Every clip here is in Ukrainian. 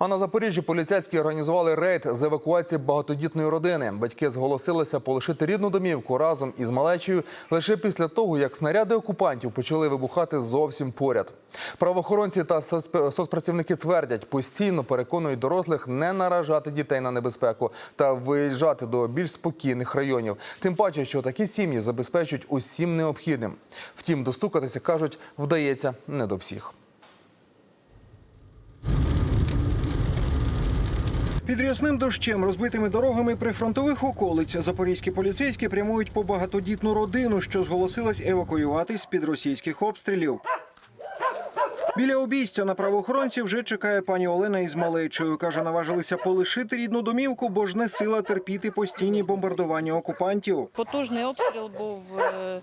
А на Запоріжжі поліцейські організували рейд з евакуації багатодітної родини. Батьки зголосилися полишити рідну домівку разом із малечею лише після того, як снаряди окупантів почали вибухати зовсім поряд. Правоохоронці та соцпрацівники твердять, постійно переконують дорослих не наражати дітей на небезпеку та виїжджати до більш спокійних районів. Тим паче, що такі сім'ї забезпечують усім необхідним. Втім, достукатися кажуть, вдається не до всіх. Під рясним дощем, розбитими дорогами прифронтових околиць запорізькі поліцейські прямують по багатодітну родину, що зголосилась евакуюватись з-під російських обстрілів. Біля обійстя на правоохоронців вже чекає пані Олена із малечою. Каже, наважилися полишити рідну домівку, бо ж не сила терпіти постійні бомбардування окупантів. Потужний обстріл був е,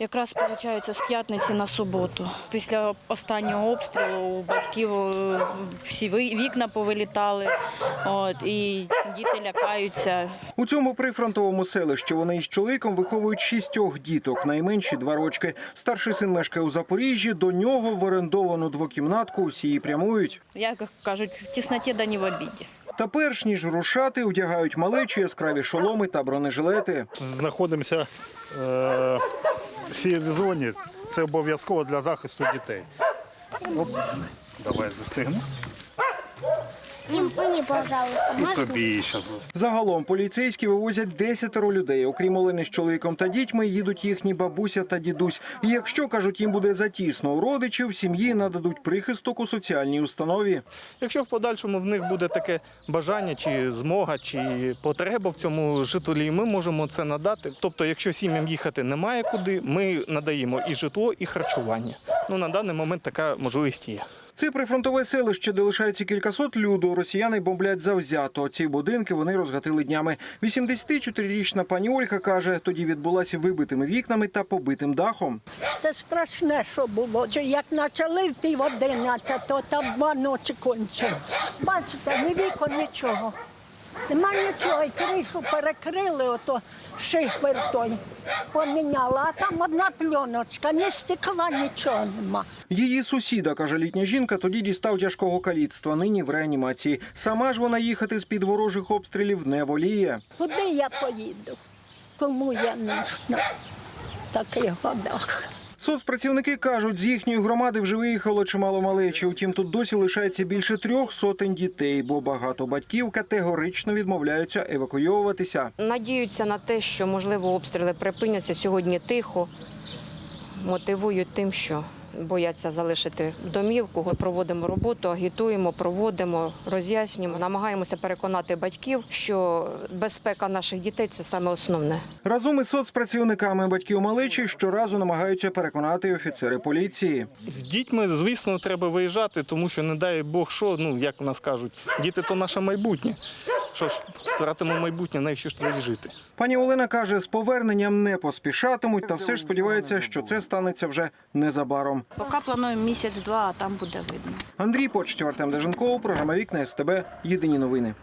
якраз виходить, з п'ятниці на суботу. Після останнього обстрілу у батьків е, всі вікна повилітали, от, і діти лякаються. У цьому прифронтовому селищі вони із чоловіком виховують шістьох діток, найменші два рочки. Старший син мешкає у Запоріжжі. До нього в орендовану двокімнатку усі і прямують. Як кажуть, в тісноті да не в обіді. Та перш ніж рушати, одягають малечі яскраві шоломи та бронежилети. знаходимося е, сірій зоні. Це обов'язково для захисту дітей. Оп, давай застигну. Не мені, пожалуйста, можна? тобі зараз. Загалом поліцейські вивозять десятеро людей. Окрім Олени з чоловіком та дітьми, їдуть їхні бабуся та дідусь. І якщо кажуть, їм буде затісно у родичів, сім'ї нададуть прихисток у соціальній установі. Якщо в подальшому в них буде таке бажання, чи змога, чи потреба в цьому житлі, ми можемо це надати. Тобто, якщо сім'ям їхати немає куди, ми надаємо і житло, і харчування. Ну на даний момент така можливість є. Це прифронтове селище, де лишається кількасот люду. Росіяни бомблять завзято. Ці будинки вони розгатили днями. 84-річна пані Ольга каже, тоді відбулася вибитими вікнами та побитим дахом. Це страшне, що було. Як почали в пів одинадцятого, там два ночі кончилось. Бачите, ні вікон, нічого. Нема нічого, і кришу перекрили, ото шифер той поміняла, а там одна пленочка, ні стекла, нічого нема. Її сусіда, каже літня жінка, тоді дістав тяжкого каліцтва, нині в реанімації. Сама ж вона їхати з-під ворожих обстрілів не воліє. Куди я поїду? Кому я нужна в таких годах? Соцпрацівники кажуть, з їхньої громади вже виїхало чимало малечі. Втім, тут досі лишається більше трьох сотень дітей, бо багато батьків категорично відмовляються евакуйовуватися. Надіються на те, що можливо обстріли припиняться сьогодні тихо. Мотивують тим, що бояться залишити домівку. Проводимо роботу, агітуємо, проводимо, роз'яснюємо, намагаємося переконати батьків, що безпека наших дітей це саме основне. Разом із соцпрацівниками батьків малечі щоразу намагаються переконати офіцери поліції. З дітьми, звісно, треба виїжджати, тому що не дай Бог що, ну як нас кажуть, діти то наше майбутнє. Що ж, втратимо майбутнє, навіщо ж треба жити? Пані Олена каже, з поверненням не поспішатимуть, та все ж сподівається, що це станеться вже незабаром. Поки плануємо місяць-два, а там буде видно. Андрій Почтів, Артем Деженков, програма Вікна СТБ. Єдині новини.